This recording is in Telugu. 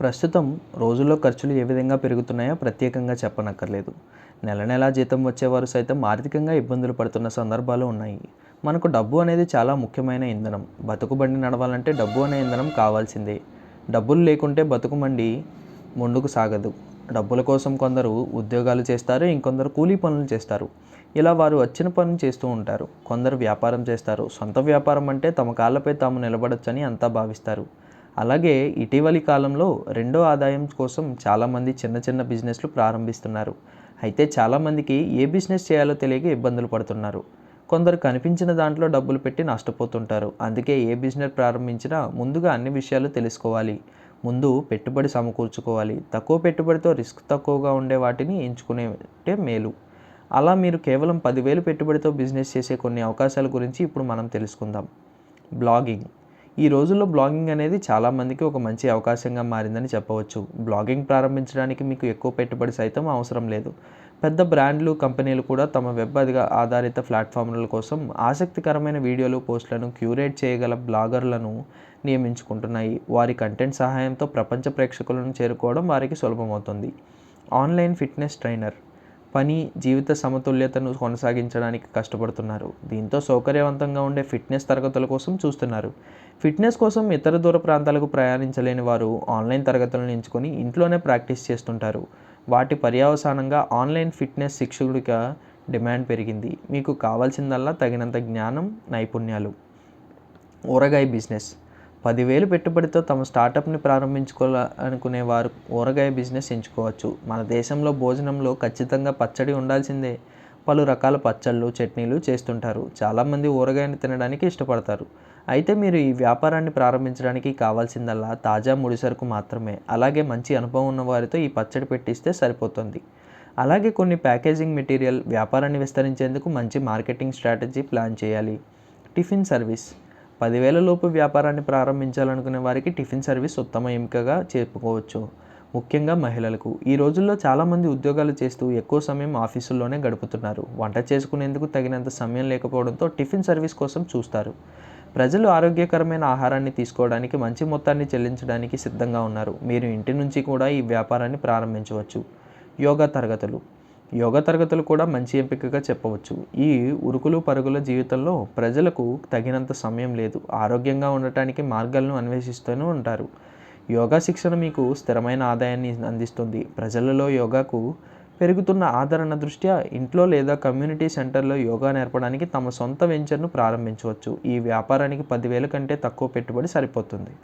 ప్రస్తుతం రోజుల్లో ఖర్చులు ఏ విధంగా పెరుగుతున్నాయో ప్రత్యేకంగా చెప్పనక్కర్లేదు. నెల నెలా జీతం వచ్చేవారు సైతం ఆర్థికంగా ఇబ్బందులు పడుతున్న సందర్భాలు ఉన్నాయి. మనకు డబ్బు అనేది చాలా ముఖ్యమైన ఇంధనం. బతుకు బండి నడవాలంటే డబ్బు అనే ఇంధనం కావాల్సిందే. డబ్బులు లేకుంటే బతుకుమండి ముందుకు సాగదు. డబ్బుల కోసం కొందరు ఉద్యోగాలు చేస్తారు ఇంకొందరు కూలీ పనులు చేస్తారు. ఇలా వారు వచ్చిన పని చేస్తూ ఉంటారు. కొందరు వ్యాపారం చేస్తారు. సొంత వ్యాపారం అంటే తమ కాళ్ళపై తాము నిలబడొచ్చని అంతా భావిస్తారు. అలాగే ఇటీవలి కాలంలో రెండో ఆదాయం కోసం చాలామంది చిన్న చిన్న బిజినెస్లు ప్రారంభిస్తున్నారు. అయితే చాలామందికి ఏ బిజినెస్ చేయాలో తెలియక ఇబ్బందులు పడుతున్నారు. కొందరు కనిపించిన దాంట్లో డబ్బులు పెట్టి నష్టపోతుంటారు. అందుకే ఏ బిజినెస్ ప్రారంభించినా ముందుగా అన్ని విషయాలు తెలుసుకోవాలి. ముందు పెట్టుబడి సమకూర్చుకోవాలి. తక్కువ పెట్టుబడితో రిస్క్ తక్కువగా ఉండే వాటిని ఎంచుకునేటే మేలు. అలా మీరు కేవలం పదివేలు పెట్టుబడితో బిజినెస్ చేసే కొన్ని అవకాశాల గురించి ఇప్పుడు మనం తెలుసుకుందాం. బ్లాగింగ్. ఈ రోజుల్లో బ్లాగింగ్ అనేది చాలామందికి ఒక మంచి అవకాశంగా మారిందని చెప్పవచ్చు. బ్లాగింగ్ ప్రారంభించడానికి మీకు ఎక్కువ పెట్టుబడి సైతం అవసరం లేదు. పెద్ద బ్రాండ్లు కంపెనీలు కూడా తమ వెబ్ ఆధారిత ప్లాట్ఫామ్ల కోసం ఆసక్తికరమైన వీడియోలు పోస్టులను క్యూరేట్ చేయగల బ్లాగర్లను నియమించుకుంటున్నాయి. వారి కంటెంట్ సహాయంతో ప్రపంచ ప్రేక్షకులను చేరుకోవడం వారికి సులభమవుతుంది. ఆన్లైన్ ఫిట్నెస్ ట్రైనర్ పని జీవిత సమతుల్యతను కొనసాగించడానికి కష్టపడుతున్నారు. దీంతో సౌకర్యవంతంగా ఉండే ఫిట్నెస్ తరగతుల కోసం చూస్తున్నారు. ఫిట్నెస్ కోసం ఇతర దూర ప్రాంతాలకు ప్రయాణించలేని వారు ఆన్లైన్ తరగతులను ఎంచుకొని ఇంట్లోనే ప్రాక్టీస్ చేస్తుంటారు. వాటి పర్యవసానంగా ఆన్లైన్ ఫిట్నెస్ శిక్షకుడిగా డిమాండ్ పెరిగింది. మీకు కావాల్సిందల్లా తగినంత జ్ఞానం నైపుణ్యాలు. ఊరగాయ బిజినెస్. పదివేలు పెట్టుబడితో తమ స్టార్టప్ని ప్రారంభించుకోవాలనుకునే వారు ఊరగాయ బిజినెస్ ఎంచుకోవచ్చు. మన దేశంలో భోజనంలో ఖచ్చితంగా పచ్చడి ఉండాల్సిందే. పలు రకాల పచ్చళ్ళు చట్నీలు చేస్తుంటారు. చాలామంది ఊరగాయని తినడానికి ఇష్టపడతారు. అయితే మీరు ఈ వ్యాపారాన్ని ప్రారంభించడానికి కావాల్సిందల్లా తాజా ముడిసరుకు మాత్రమే. అలాగే మంచి అనుభవం ఉన్న వారితో ఈ పచ్చడి పెట్టిస్తే సరిపోతుంది. అలాగే కొన్ని ప్యాకేజింగ్ మెటీరియల్ వ్యాపారాన్ని విస్తరించేందుకు మంచి మార్కెటింగ్ స్ట్రాటజీ ప్లాన్ చేయాలి. Tiffin service. పదివేల లోపు వ్యాపారాన్ని ప్రారంభించాలనుకునే వారికి టిఫిన్ సర్వీస్ ఉత్తమ ఎంపికగా చెప్పుకోవచ్చు ముఖ్యంగా మహిళలకు. ఈ రోజుల్లో చాలామంది ఉద్యోగాలు చేస్తూ ఎక్కువ సమయం ఆఫీసుల్లోనే గడుపుతున్నారు. వంట చేసుకునేందుకు తగినంత సమయం లేకపోవడంతో టిఫిన్ సర్వీస్ కోసం చూస్తారు. ప్రజలు ఆరోగ్యకరమైన ఆహారాన్ని తీసుకోవడానికి మంచి మొత్తాన్ని చెల్లించడానికి సిద్ధంగా ఉన్నారు. మీరు ఇంటి నుంచి కూడా ఈ వ్యాపారాన్ని ప్రారంభించవచ్చు. యోగా తరగతులు. యోగా తరగతులు కూడా మంచి ఎంపికగా చెప్పవచ్చు. ఈ ఉరుకులు పరుగుల జీవితంలో ప్రజలకు తగినంత సమయం లేదు. ఆరోగ్యంగా ఉండటానికి మార్గాలను అన్వేషిస్తూనే ఉంటారు. యోగా శిక్షణ మీకు స్థిరమైన ఆదాయాన్ని అందిస్తుంది. ప్రజలలో యోగాకు పెరుగుతున్న ఆదరణ దృష్ట్యా ఇంట్లో లేదా కమ్యూనిటీ సెంటర్లో యోగా నేర్పడానికి తమ సొంత వెంచర్ను ప్రారంభించవచ్చు. ఈ వ్యాపారానికి పదివేల కంటే తక్కువ పెట్టుబడి సరిపోతుంది.